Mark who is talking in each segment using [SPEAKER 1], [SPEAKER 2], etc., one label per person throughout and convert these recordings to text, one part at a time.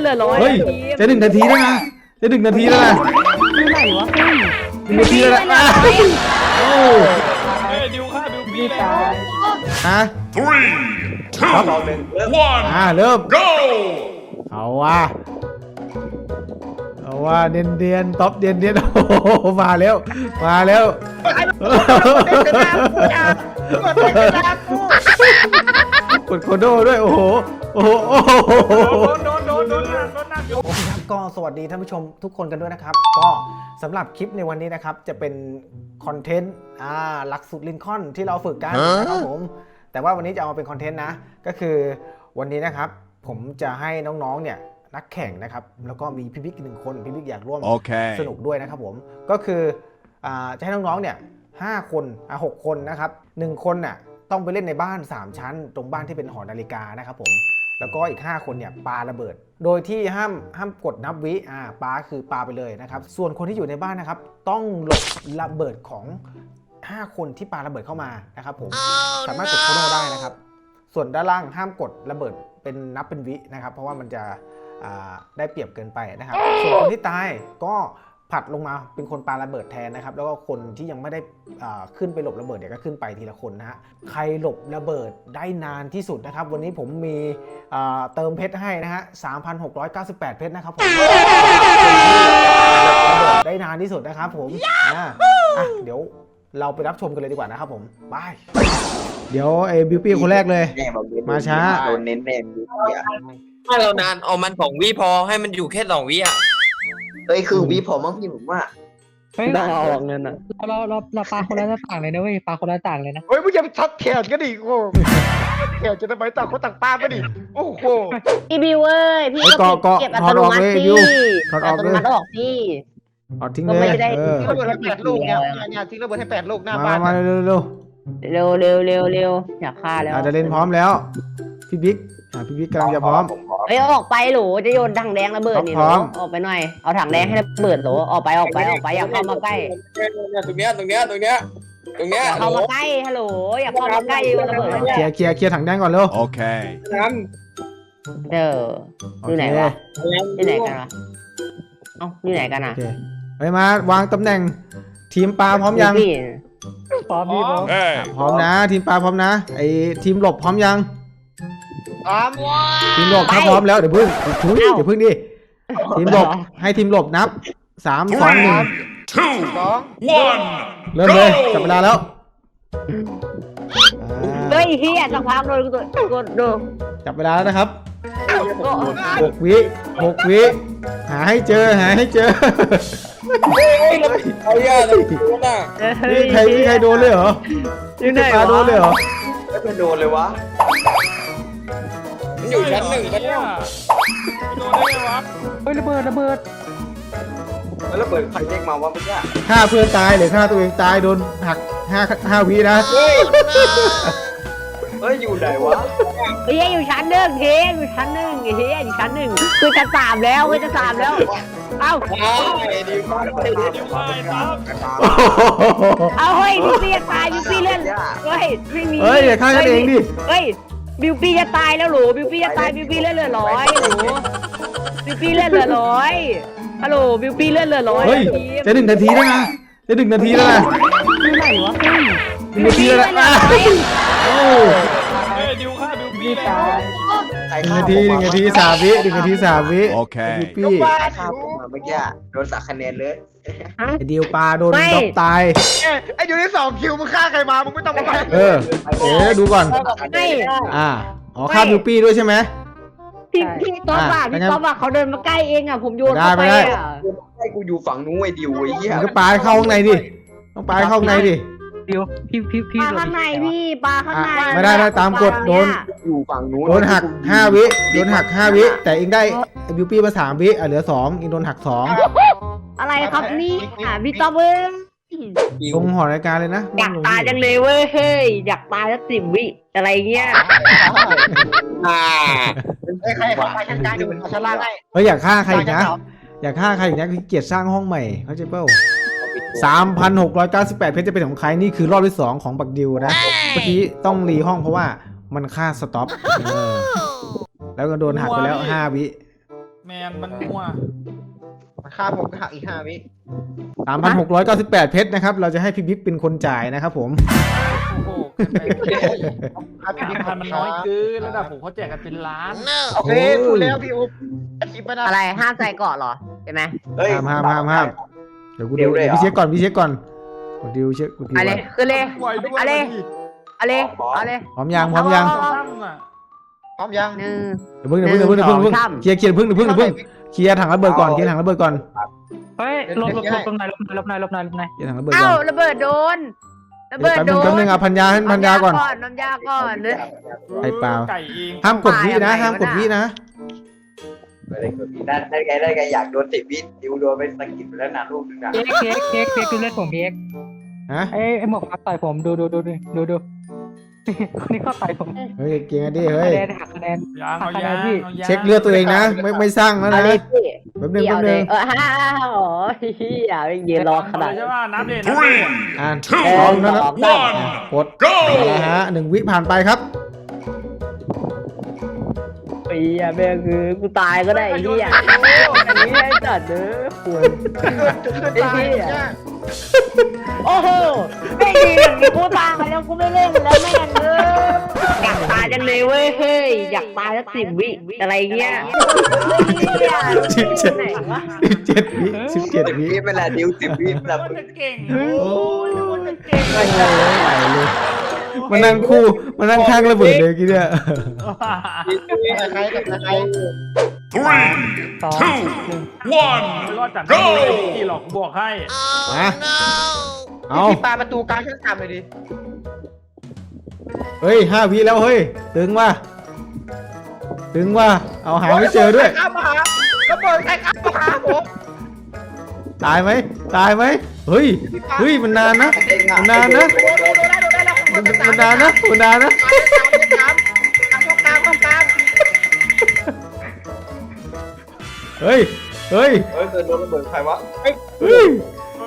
[SPEAKER 1] เหลือร้อย
[SPEAKER 2] เฮ้ย
[SPEAKER 1] ทีม
[SPEAKER 2] จะหนึ่งนาทีแล้วนะจะหนึ่งนาทีแล้วนะ
[SPEAKER 1] อยู่ไหนวะเฮ้ย
[SPEAKER 2] หนึ่งนาทีแล้วนะโอ้
[SPEAKER 3] เฮ้ยดิวฆ่าดิวปี้
[SPEAKER 1] พี่
[SPEAKER 3] แล้
[SPEAKER 1] ตา
[SPEAKER 3] วย
[SPEAKER 2] ฮะ
[SPEAKER 4] Three, two,
[SPEAKER 5] สองหนึ่งเริ่ม
[SPEAKER 4] one,
[SPEAKER 2] อ่าเริ่ม
[SPEAKER 4] go!
[SPEAKER 2] เอาว่าเอาว่าเนียนเนียนๆท็อปเนียนเนียนๆโอ้โหมาแล้วมาแล้วกดโคโดด้วยโอ้โหโอ้โหโอ้โห
[SPEAKER 3] โดนหนักอยู่
[SPEAKER 2] โอเคครับก็สวัสดีท่านผู้ชมทุกคนกันด้วยนะครับ ก็สำหรับคลิปในวันนี้นะครับ จะเป็นคอนเทนต์อ่าหลักสูตรลินคอล์นที่เราฝึกกันนะครับผม แต่ว่าวันนี้จะเอามาเป็นคอนเทนต์นะ ก็คือวันนี้นะครับ ผมจะให้น้องๆเนี่ยนักแข่งนะครับ แล้วก็มีพี่บิ๊กอีกหนึ่งคนพี่บิ๊กอยากร่วม
[SPEAKER 4] Okay.
[SPEAKER 2] สนุกด้วยนะครับผมก็คืออาจะให้น้องๆเนี่ยห้าคนอะหกคนนะครับหนึ่งคนน่ะต้องไปเล่นในบ้าน 3 ชั้น ตรงบ้านที่เป็นหอนาฬิกานะครับผม แล้วก็อีก 5 คนเนี่ยปาระเบิด โดยที่ห้ามห้ามกดนับวิอ่าปาคือปาไปเลยนะครับ ส่วนคนที่อยู่ในบ้านนะครับ ต้องหลบระเบิดของ 5 คนที่ปาระเบิดเข้ามานะครับผมสามารถกดโคโนได้นะครับ ส่วนด้านล่างห้ามกดระเบิดเป็นนับเป็นวินะครับ เพราะว่ามันจะอ่าได้เปรียบเกินไปนะครับ ส่วนคนที่ตายก็ ผลัดลงมาเป็นคนปาระเบิดแทนนะครับ แล้วก็คนที่ยังไม่ได้อ่าขึ้นไปหลบระเบิดเนี่ยก็ขึ้นไปทีละคนนะฮะใครหลบระเบิดได้นานที่สุดนะครับ วันนี้ผมมีอ่าเติมเพชรให้นะฮะ3,698 เพชรนะครับผมได้นานที่สุดนะครับผมอ่าอะเดี๋ยวเราไปรับชมกันเลยดีกว่านะครับผมบายเดี๋ยวไอ้บิวปี้คนแรกเลย
[SPEAKER 5] แน่บอก
[SPEAKER 2] มาช้า
[SPEAKER 5] โดนเน้นแน่บิวตี้อะ
[SPEAKER 6] ถ้าเรานานเอามันสองวิพอให้มันอยู่แค่สองวิอะ
[SPEAKER 5] เอ้ยคือวีผมมั้งพี่ผมว่า
[SPEAKER 1] เฮ้ยต้องเอาออกเงินอะเราเราเราปาคนละหน้าต่างเลยนะเว้ยปาคนละต่างเลยนะ
[SPEAKER 7] เฮ้ยมึงอย่าไปทัดแขนกันดิโอ้แขนจะทำไมต่างคนต่างป้ากันดิโอ้โห
[SPEAKER 1] พี่บิวเว้ยพี่
[SPEAKER 2] เฮ้ย
[SPEAKER 1] ก็
[SPEAKER 2] เกาะ
[SPEAKER 1] เก็บ
[SPEAKER 2] เกาะ
[SPEAKER 1] อัตโนมัติ
[SPEAKER 2] ถอดออกเลย
[SPEAKER 1] สิ
[SPEAKER 2] บิวถอดออก
[SPEAKER 1] อัต
[SPEAKER 2] เลย
[SPEAKER 1] โนมัติออกพี่
[SPEAKER 2] เอาทิ้ง
[SPEAKER 1] ก็
[SPEAKER 2] เล
[SPEAKER 1] ไม่
[SPEAKER 2] ย
[SPEAKER 1] ได้
[SPEAKER 2] เออ
[SPEAKER 7] ระเบิดให้แปดลูกเนี่ยเนี่ยทิ้งระเบิดให้แปดลูกหน้า
[SPEAKER 2] มา
[SPEAKER 7] บ้าน
[SPEAKER 2] มาเร็วเร็ว
[SPEAKER 1] เร็วเร็วเร็วเร็วอยากฆ่าแล้ว
[SPEAKER 2] อาจจะเล่นพร้อมแล้วพี่บิ๊ก อ่าพี่บิ๊กกำลังจะพร้อม
[SPEAKER 5] ผมพร้อม
[SPEAKER 1] เฮ้ยเอาออกไปโหลจะโยนถังแดงระเบิดนี่
[SPEAKER 2] พ
[SPEAKER 1] โหล
[SPEAKER 2] ร้อม
[SPEAKER 1] ออกไปหน่อยเอาถังแดงให้ระเบิดโหลออกไปออกไปออกไปอย่าเข้ามาใกล้
[SPEAKER 6] ตรงเนี้ยตรงเนี้ยตรงเนี้ยตรงเนี้ย
[SPEAKER 1] อย่าเข้ามาใกล้ฮัลโหลอย่าเข้ามาใกล้โยนระเบิด
[SPEAKER 2] เคลียร์เคลียร์เคลียร์ถังแดงก่อนเร็ว
[SPEAKER 4] Okay.
[SPEAKER 6] นั้น
[SPEAKER 1] เด้อ
[SPEAKER 2] โอ
[SPEAKER 1] อยู่
[SPEAKER 2] เค
[SPEAKER 1] ไหนวะ ที่ไหนกันวะเอ้าอยู่ไหนกัน
[SPEAKER 2] โอ
[SPEAKER 1] อะ
[SPEAKER 2] เคเฮ้ยมาวางตำแหน่ง ทีมปลาพร้อมยัง
[SPEAKER 1] พี่
[SPEAKER 7] พร้อมพี่พร้อม
[SPEAKER 4] Hey.
[SPEAKER 2] พร้อมนะ ทีมปลาพร้อมนะไอทีมหลบพร้อมยัง
[SPEAKER 7] พร้อม
[SPEAKER 2] ทีมหลบถ้าพร้อมแล้วเดี๋ยวพึ่งทุยเดี๋ยวพึ่งดิทีมหลบให้ทีมหลบนับสามสองหนึ่ง
[SPEAKER 4] Two,
[SPEAKER 7] สอง
[SPEAKER 4] one,
[SPEAKER 2] เริ่มเลยจับเวลาแล้วอ่า
[SPEAKER 1] เฮ้ยเฮียสักพักโดนกูตัวกดดู
[SPEAKER 2] จับเวลาแล้วนะครับ
[SPEAKER 1] ก็
[SPEAKER 2] หกวิหกวิหาให้เจอหาให้เจอ
[SPEAKER 6] เอาอย่าตรงนู้นน่ะ
[SPEAKER 2] นี่ใครนี่ใครโดนเลยเหรอ
[SPEAKER 1] อยู่ไหน
[SPEAKER 2] ปลาวะโดนเลยเหรอ
[SPEAKER 5] ไม่เป็นโดนเลยวะ
[SPEAKER 6] มัน อยู่ชั้นหนึ่ง
[SPEAKER 3] เนี่
[SPEAKER 6] ชั้น
[SPEAKER 3] ย
[SPEAKER 6] หนึ่ง
[SPEAKER 3] โดนได้ไงวะ
[SPEAKER 1] เฮ้ยระเบิดระเบิด
[SPEAKER 5] แล้วเปิดใครเด้งมาว่าเมื่อกี้
[SPEAKER 2] ฆ่าเพื่อนตายหรือฆ่าตัวเองตายโดนหักห้าห้าวินะ
[SPEAKER 5] เฮ้ยอยู่ไหนวะ
[SPEAKER 1] เฮียอยู่ชั้นหนึ่งเฮียอยู่ชั้นหนึ่งเฮียอยู่ชั้นหนึ่งคือจะสามแล้วคือจะสามแล้ว เอ้า
[SPEAKER 6] ว้ายดิว
[SPEAKER 3] ดิวฆ่าไอ้ตั้ม
[SPEAKER 2] โอ้โห
[SPEAKER 1] เอาเฮ้ยบิวปี้จะตายบิวปี้เลื่อนเฮ้ยไม่มี
[SPEAKER 2] เฮ้ยอย่าฆ่ากันเองดิ
[SPEAKER 1] เฮ้ย บิวปี้จะตายแล้วหรูบิวปี้จะตายบิวปี้เลื่อนเหลือร้อยหรูบิวปี้เลื่อนเหลือร้อยฮัลโหลบิวปี้เลื่อนเหลือร้อย
[SPEAKER 2] เฮ้ยจะหนึ่งนาทีแล้วนะจะหนึ่งนาทีแล้วนะ
[SPEAKER 1] อยู่ไหนวะเฮ้ย
[SPEAKER 2] หนึ่งนาทีแล้วนะอะโอ้
[SPEAKER 3] เฮ้ยดิวฆ่าดิวปี้
[SPEAKER 1] พี่
[SPEAKER 3] แล้
[SPEAKER 1] ตา
[SPEAKER 3] วย
[SPEAKER 5] ใคร
[SPEAKER 2] หนึ่ง
[SPEAKER 5] ฆ่า
[SPEAKER 2] นาทีหนึ่งนาทีสามวิหนึ่งนาทีสามวิ
[SPEAKER 4] Okay.
[SPEAKER 2] พี่ปี้
[SPEAKER 5] ใครฆ่าผมมาเมื่อกี้โดนสักคะแนนเลย
[SPEAKER 2] ไอเดียวปลาโดนดอกตาย
[SPEAKER 7] เอ้ยไอ้อยู่ที่สองคิวมึงฆ่าใครมา มึงไม่ต้องมาไป
[SPEAKER 2] เออ เอ๋ดูก่อน
[SPEAKER 1] ไม่
[SPEAKER 2] อ่า อ๋อฆ่าบิวปี้ด้วยใช่ไหม
[SPEAKER 1] พี่พี่ต๊อบอะ
[SPEAKER 2] อะ
[SPEAKER 1] พี่
[SPEAKER 2] งั้น
[SPEAKER 1] ต๊อบอะเขาเดินมาใกล้เองอะผมโยน
[SPEAKER 2] ได้
[SPEAKER 1] เข้าไป
[SPEAKER 2] ไม่ได้
[SPEAKER 1] อะ
[SPEAKER 5] ให้กูอยู่ฝั่งนู้นไอ้ดิวไอ้เหี้ย
[SPEAKER 2] มันก็ปลาให้เข้าข้างในดิ ต้องปลาให้เข้าข้างในดิ
[SPEAKER 1] ปลาข้างในพี่ปลาข้างใน
[SPEAKER 2] อะไม่ได้ไม่ได้ตามกฎโดน
[SPEAKER 5] อยู่ฝั่งนู้น
[SPEAKER 2] โดนหักห้าวิ โดนหักห้าวิ แต่เองได้ไอ้บิวปี้มาสามวิ อะเหลือสองเองโดนหักสอง
[SPEAKER 1] อะไรครับนี่อะพี่ต๊อบเอ้ย
[SPEAKER 2] ลงหอรายการเลยนะ
[SPEAKER 1] อยากตายจังเลยเว้ยเฮ้ยอยากตายสักสิบวิอะไรเงี้ย
[SPEAKER 6] อ่า
[SPEAKER 7] ไอ้ยใครใครใครชั้นกลางอยู่บนชั้นล่างไง
[SPEAKER 2] เฮ้ยอยากฆ่าใครอีกนะ อยากฆ่าใครอีกนะคือเกียรติสร้างห้องใหม่เขาใจเป้าสามพันหกร้อยเก้าสิบแปดเพชรจะเป็นของใครนี่คือรอบที่สองของบักดิวนะเมื่อกี้ต้องรีห้องเพราะว่ามันค่าสต็อปเออแล้วก็โดนหักไปแล้วห้าวิ
[SPEAKER 3] แมนมันมั่ว
[SPEAKER 7] ค่าผมก็หักอีกห้าวิ
[SPEAKER 2] 3,698เพชรนะครับ เราจะให้พี่บิ๊กเป็นคนจ่ายนะครับผม
[SPEAKER 3] โอ้โหเกินไป
[SPEAKER 7] ค่าพี่บิ๊ก
[SPEAKER 3] พันมันน้อยเกินระดับผมเขาแจกกันเป็นล้าน
[SPEAKER 7] โอเคพูดแล้วพี่อุ๊บคลิปไม่ได้
[SPEAKER 1] อะไรห้ามใส่เกาะเหรอใช่ไหม
[SPEAKER 5] เฮ้ย
[SPEAKER 2] ห้ามห้ามห้ามห้ามเดี๋ยวกู
[SPEAKER 5] เดี๋
[SPEAKER 2] ดู
[SPEAKER 5] ยวเลย
[SPEAKER 2] เดี๋ยว
[SPEAKER 5] เหรอ
[SPEAKER 2] พี่เช็คก่อนพี่เช็คก่อนกดดิวเช็คกดดิว
[SPEAKER 1] อะไร
[SPEAKER 2] ก่อน
[SPEAKER 1] ขึ้นเลย
[SPEAKER 3] ไหวด้วย
[SPEAKER 1] อะไร
[SPEAKER 3] ดิ
[SPEAKER 1] อะไรอะไร
[SPEAKER 2] พร้อมยังพร้อมยัง
[SPEAKER 3] ตั้งอะ
[SPEAKER 7] พร้อมยัง
[SPEAKER 1] หนึ่ง
[SPEAKER 2] เดี๋ยวเพิ่ง เดี๋ยวเพิ่งเดี๋ยวเพิ่งเดี๋ยวเพิ่งเดี๋ยวเพิ่ง
[SPEAKER 1] หนึ่งสองสาม
[SPEAKER 2] เคลียร์เคลียร์เพิ่งเดี๋ยวเพิ่งเดี๋ยวเพิ่ง เคลียร์ถังระเบิดก่อนเคลียร์ถังระเบิดก่อน
[SPEAKER 3] เฮ้ยลบลบลบลบหน่อยลบหน่อยลบหน่อยลบหน่อยลบหน่อย
[SPEAKER 2] เคลียร์ถังระเบิด
[SPEAKER 1] เอ้า
[SPEAKER 2] ก่อน
[SPEAKER 1] ระเบิดโดน ระ
[SPEAKER 2] เดี๋ยว
[SPEAKER 1] เบิด
[SPEAKER 2] แป๊บ
[SPEAKER 1] โด
[SPEAKER 2] นึง
[SPEAKER 1] น
[SPEAKER 2] แป๊บนึงเอาพันยาให้พันยาก่อน
[SPEAKER 1] น้ำยาก่อนเลย
[SPEAKER 2] ไอ้เปล่า
[SPEAKER 3] ไก่เอง
[SPEAKER 2] ห้ามกดวินะ
[SPEAKER 1] ตายอะไร
[SPEAKER 2] ห้ามกด
[SPEAKER 1] วะน่ะ
[SPEAKER 2] วินะ
[SPEAKER 5] อะไรก็มีได้ได้ไงได้ไงอยากโดนสิบวิดิวโดนไปสะกิดไปแล้วนะลูกนึงนะ
[SPEAKER 8] เค้กเค้กเค้กเค้กดูเลือดผมเค้ก
[SPEAKER 2] ฮะ
[SPEAKER 8] ไอ้ไอ้หมวกฟักต่อยผมดูดูดูดูดูดู คนนี้เข้าต่อยผม
[SPEAKER 2] เฮ้ยเก่งอะดิเฮ้
[SPEAKER 8] คะ
[SPEAKER 2] ย
[SPEAKER 8] แนนหักคะแนน
[SPEAKER 3] ยางเอา
[SPEAKER 8] คะแน
[SPEAKER 3] ยานง
[SPEAKER 8] พี่
[SPEAKER 3] เอายาง
[SPEAKER 2] เช็คเลือดตัวเองนะ ไม่ไม่สร้างแล้ว
[SPEAKER 1] เอา
[SPEAKER 2] นะ
[SPEAKER 1] เลยพี่
[SPEAKER 2] แป๊บนึง
[SPEAKER 1] พี่
[SPEAKER 2] แป๊
[SPEAKER 1] เอา
[SPEAKER 2] บ
[SPEAKER 1] เล
[SPEAKER 2] นึ
[SPEAKER 1] ย
[SPEAKER 2] ง
[SPEAKER 1] เออฮ่าโอ้ยเฮียไม่ยืนรอขนาด
[SPEAKER 3] ใช่ป่ะนับเลยนับ
[SPEAKER 4] Three,
[SPEAKER 2] อ่าน
[SPEAKER 4] two,
[SPEAKER 2] พร้อมแล้วนะ
[SPEAKER 4] one,
[SPEAKER 2] กด
[SPEAKER 4] go!
[SPEAKER 2] นะฮะหนึ่งวิผ่านไปครับ
[SPEAKER 1] ปีอะแม่งคือกูตายก็ได้ไอ้เหี้ยอันนี้ไอ้จัดเด้อควร
[SPEAKER 7] จะขึ้นตายเนี่ย
[SPEAKER 1] โอ้โหไม่ดีอย่างนี้กูตายมาแล้วกูไม่เล่นแล้วแม่งเอออยากตายจังเลยเว้ยเฮ้ยอยากตายสักสิบวิอะไรเงี้ย
[SPEAKER 2] สิบเจ็ด
[SPEAKER 1] ไหนวะ
[SPEAKER 2] สิบเจ็ดวิสิบเจ็ด
[SPEAKER 5] สิบ
[SPEAKER 2] วิ
[SPEAKER 5] วิเวลาดิวสิบวิแบบ
[SPEAKER 3] มันจะเก่งโอ้ยมันจะเก่ง
[SPEAKER 2] โอ้โหไหลเลย มานั่งคู่มานั่งข้างระเบิดเลยกี้เนี่ย
[SPEAKER 7] ใครกับใคร
[SPEAKER 4] Three,
[SPEAKER 8] สอง
[SPEAKER 4] two,
[SPEAKER 8] หนึ่ง
[SPEAKER 4] one,
[SPEAKER 3] รอดจากนั้นเลยพี่หลอกบวกให้
[SPEAKER 2] มาเอา
[SPEAKER 7] พี่ปาประตูกลางชั้นสามเลยดิ
[SPEAKER 2] เฮ้ยห้าวิแล้วเฮ้ย ตึงว่ะตึงว่ะเอาหาไม่เจอด้วย
[SPEAKER 7] ข้ามมาหาระเบิดใครข้ามมาหาผม
[SPEAKER 2] ตายไหมตายไหมเฮ้ยเฮ้ยมันนานนะมันนานนะ มันมันนานนะมันนานนะ
[SPEAKER 7] ตายสามสามสามห้องกลางห้องกลาง
[SPEAKER 2] เฮ้ยเฮ้ย
[SPEAKER 5] เฮ้ยเธอโดนระเบิดใครวะ
[SPEAKER 2] เฮ้ย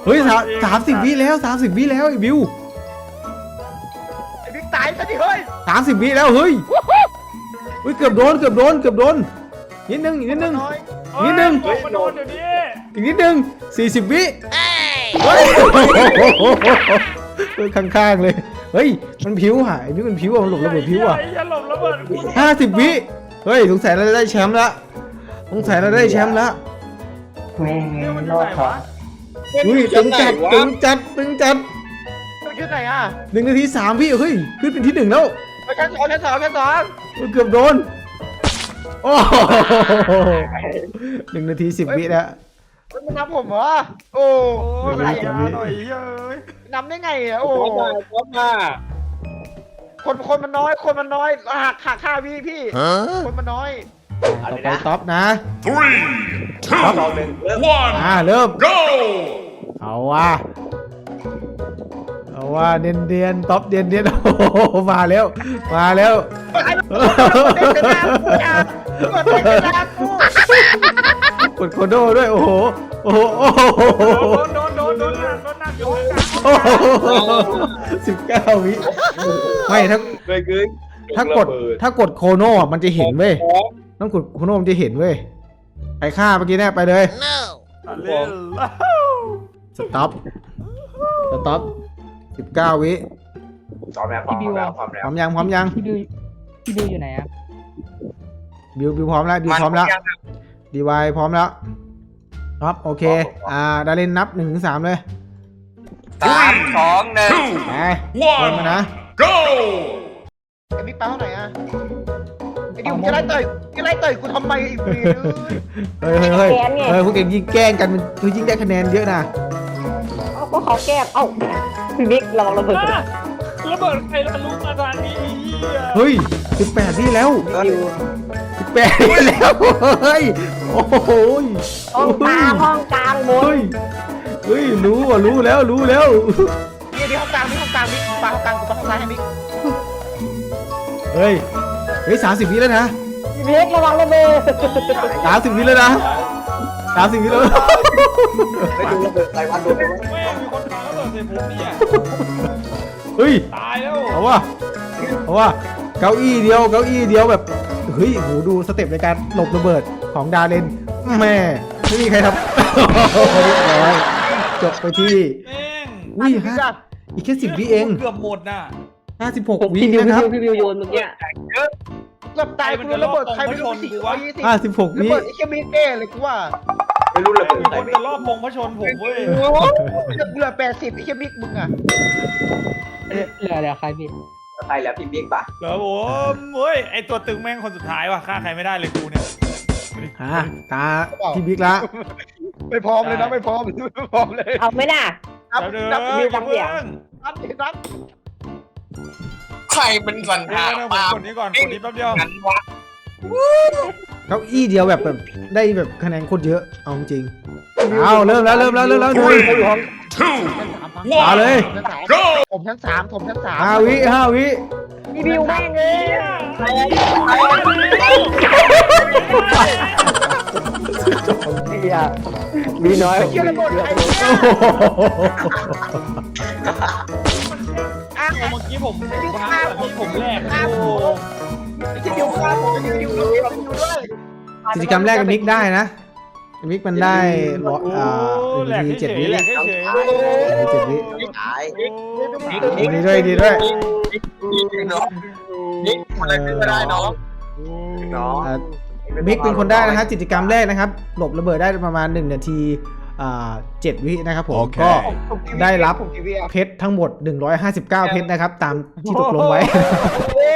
[SPEAKER 2] เฮ้ยสามสามสิบวิแล้วสามสิบวิแล้วไอ้บิว
[SPEAKER 7] ไอ้บิ๊กตายซะดิเฮ้ย
[SPEAKER 2] สามสิบวิแล้วเฮ้ยเฮ้ยเกือบโดนเกือบโดนเกือบโดนนิดนึงอีกนิดนึง
[SPEAKER 7] น้อย
[SPEAKER 2] นิดนึง
[SPEAKER 3] เฮ้ยมาโดนเดี๋ยวนี้
[SPEAKER 2] อีกนิดนึงสี่สิบวิเฮ้ยเออข้างๆเลย เฮ้ย มันผิวหายนี่มันผิวอะมันหลบระเบิดผิวอะ
[SPEAKER 3] ไอย่าหลบระเบิดกู
[SPEAKER 2] ห้าสิบวิ เฮ้ยสงสัยเราจะได้แชมป์ละสงสัยเราได้แชมป์ละ
[SPEAKER 8] แม่ง
[SPEAKER 3] เนี่ยมันอ
[SPEAKER 8] ร
[SPEAKER 3] ยู่
[SPEAKER 8] อ
[SPEAKER 3] ไห
[SPEAKER 8] ด
[SPEAKER 3] น
[SPEAKER 8] ครับ
[SPEAKER 3] วะ
[SPEAKER 2] อุ้ยตึงจัดตึงจัดตึงจัด
[SPEAKER 7] มันอยู่ไหนอะ
[SPEAKER 2] หนึ่งนาทีสามวิเฮ้ยขึ้นเป็นที่หนึ่งแล้ว
[SPEAKER 7] ไปชั้นสองชั้นสองชั้นสอง
[SPEAKER 2] เฮ้ยเกือบโดน โอ้โหหนึ่งนาทีสิบวิแล้ว
[SPEAKER 7] มันนำผมเหรอโอ้
[SPEAKER 3] โอ้ยแบบยาหน่อยเย้ย
[SPEAKER 7] นำได้ไงอะโอ้คนคนมันน้อย คนมันน้อยหักหักห้าวิพี่ คนมันน้อย
[SPEAKER 2] ต่อไปท็อปนะ
[SPEAKER 4] three,
[SPEAKER 5] สอง
[SPEAKER 4] two,
[SPEAKER 5] หนึ่งเริ่ม
[SPEAKER 4] one,
[SPEAKER 2] อ่าเริ่ม
[SPEAKER 4] go!
[SPEAKER 2] เอาว่าเอาว่าเนียนเนียนๆท็อปเนียนเนียนๆโอ้โหมาแล้ว มาแล้ว
[SPEAKER 7] ไอ้มันเด็กจะด่ากูอะมันเด็กจะด่ากู
[SPEAKER 2] กดโคโดด้วย โอ้โห โอ้โห โอ้โห
[SPEAKER 3] โดนโดนโดนโดนหนักโดนหนักอยู่ข้าง
[SPEAKER 2] โอ้โหสิบเก้าวิไม่ถ้า
[SPEAKER 5] เลยคือ
[SPEAKER 2] ถ้ากดถ้ากดโคโน่อะมันจะเห็นเว้ยต้องกดโคโน่มันจะเห็นเว้ยไปฆ่าเมื่อกี้เนี่ยไปเลย
[SPEAKER 3] เล่นแล้ว
[SPEAKER 2] สต็อปสต็อปสิบเก้าวิ
[SPEAKER 5] พร้อมแล้วพร้อมแล้วพร้อม
[SPEAKER 2] พ
[SPEAKER 5] แล้ว
[SPEAKER 2] ร้อมยังพร้อมยัง
[SPEAKER 8] พี่ดูพี่ดูอยู่ไหนอะ
[SPEAKER 2] บิวบิวพร้อมแล้วบิวพร้อมแล้ว ดีวายพร้อมแล้วครับโอเค อ่า ดารินนับหนึ่งถึงสามเลย
[SPEAKER 6] สามสองหนึ่ง
[SPEAKER 4] Two,
[SPEAKER 2] ไปเริ่มมานะ
[SPEAKER 4] one, go!
[SPEAKER 7] ไอ้บิ๊กปาเท่าไหร่อะไอ้ดิวจะไล่ต่อยจะไล่ต่อยกูทำไมอีกปีนึง
[SPEAKER 2] เฮ้ยเฮ้ยเฮ้ยเฮ้ยพวกเองยิงแกล้งกันมันคือยิงได้คะแนนเยอะนะ
[SPEAKER 1] เอาก็เขาแก้มเอ้าพี่บิ๊กลองระเบิด
[SPEAKER 3] อะระเบิดใครละลุกมาทางนี้เหี้ย
[SPEAKER 2] เฮ้ยสิบแปดนี่แล้วสิบ แปดนี่แล้วเฮ้ยโอ้โห
[SPEAKER 1] ห้องกลางห้องกลางบน
[SPEAKER 2] เฮ้ยเฮ้ยรู้อะรู้แล้วรู้แล้ว
[SPEAKER 7] นี่ดิห้องกลางนี่ห้องกลางบิ๊กปาห้องกลางกูปาห้องซ้ายให้บิ๊ก
[SPEAKER 2] เฮ้ยเฮ้ยสามสิบวิแล้วนะ
[SPEAKER 1] พี่บิ๊กระวังระเบิด
[SPEAKER 2] สามสิบวิแล้วนะสามสิบวิแล้ว
[SPEAKER 5] ไปดูระเบิดใครวะโดน
[SPEAKER 3] แม่งมีคนปาระเบิดใส่ผมเนี่ย
[SPEAKER 2] เฮ้ย
[SPEAKER 3] ตายแล้ว
[SPEAKER 2] เอาว่าเอาว่าเก้าอี้เดียวเก้าอี้เดียวแบบ เฮ้ยโหดูสเต็ปในการหลบระเบิดของดาเลนแม่ไม่มีใครทำเรียบร้อยจบไปที่
[SPEAKER 3] แม่ง
[SPEAKER 2] อุ้ยฮะอีกแค่สิบวิเอง
[SPEAKER 3] เกือบหมดน่ะ
[SPEAKER 2] ห้าสิบหก
[SPEAKER 1] ผม
[SPEAKER 2] วิ
[SPEAKER 1] พี่บิว
[SPEAKER 2] นะครับ
[SPEAKER 1] พี่บิวโยนเมื่อกี้
[SPEAKER 7] เกือบตายกูโดนระเบิดใครไม่รู้สี่ร้อยยี่สิบ
[SPEAKER 2] ห้าสิบหก
[SPEAKER 7] ระ
[SPEAKER 2] วิ
[SPEAKER 7] เบิดไอ้แค่มิกเก้เลยกูว่า
[SPEAKER 5] ไม่รู้ระเบิด
[SPEAKER 3] มี
[SPEAKER 5] ใส่
[SPEAKER 3] คน
[SPEAKER 5] ไม่
[SPEAKER 3] จะรอบมงพระชนผมเว้ย
[SPEAKER 7] โอ้กูเหลือแปดสิบไอ้แค่มิกมึงอะ
[SPEAKER 8] เหลือเหลือใครพี่
[SPEAKER 5] ใครแล้วพี่บิ๊กปะ
[SPEAKER 3] เหรอผมเฮ้ยไอตัวตึงแม่งคนสุดท้ายว่ะฆ่าใครไม่ได้เลยกูเนี่ย
[SPEAKER 2] อะตาพี่บิ๊กละ
[SPEAKER 7] ไม่พร้อมเลยนะไม่พร้อมไม่พร้อมเลย
[SPEAKER 1] เอาไหม่น่ะ
[SPEAKER 7] นับ
[SPEAKER 3] เดี๋ยว
[SPEAKER 7] นับ
[SPEAKER 3] เดี๋ยว
[SPEAKER 1] มีความเสี่ยง
[SPEAKER 7] นับนับ
[SPEAKER 6] ใครเป็นสัน
[SPEAKER 3] เดี๋ยว
[SPEAKER 6] หา
[SPEAKER 3] เดี๋ยวผม
[SPEAKER 6] ปาก
[SPEAKER 3] กดนี้ก่อนกดนี้แป๊บเดียว
[SPEAKER 6] งั้นวะ
[SPEAKER 2] เก้าอี้เดียวแบบแบบได้แบบคะแนนโคตรเยอะ เอาจริงเอาเริ่มแล้วเริ่มแล้วเริ่มแล้วหนึ่ง
[SPEAKER 4] two,
[SPEAKER 2] เอาเลย
[SPEAKER 4] go!
[SPEAKER 7] ผมชั้นสามผมชั้นสาม
[SPEAKER 2] ห้าวิห้าวิ
[SPEAKER 1] พี่บิวแม่งเลยมีน้อย
[SPEAKER 7] ไอ้เชี่ยระเบิดใครเนี่ย
[SPEAKER 3] อ้าวเมื่อกี้ผมวางแบบที่ผมแรกโอ้
[SPEAKER 7] ไอ้เชี่ยเดียวฆ่าผมไอ้เชี่ยเดียวเราเดียวด้วย
[SPEAKER 2] กิจกรรมแรกกับมิกได้นะ มิกมันได้ร้อยอ่าห
[SPEAKER 3] แหล
[SPEAKER 2] นึ่
[SPEAKER 3] ก
[SPEAKER 2] งทีเจ็ด
[SPEAKER 3] เฉ
[SPEAKER 2] วิ
[SPEAKER 3] ยๆแหลกเฉย
[SPEAKER 2] เจ็ดวิ
[SPEAKER 5] ตาย
[SPEAKER 2] ดีด้วยดีด้วย
[SPEAKER 6] นี่อะไรขึ้นมาได้น้อง
[SPEAKER 5] น้อง
[SPEAKER 2] อ่ามิกเป็นคนได้นะฮะกิจกรรมแรกนะครับ หลบระเบิดได้ประมาณ 1 นาทีอ่าเจ็ดวินะครับผม
[SPEAKER 4] โอเค
[SPEAKER 2] ก็
[SPEAKER 7] ผมทีวี
[SPEAKER 2] ได้รับ
[SPEAKER 7] ผมทีวีอะ
[SPEAKER 2] เพชรทั้งหมด 159 เพชรนะครับ ตามที่ตกลงไว้
[SPEAKER 7] เย้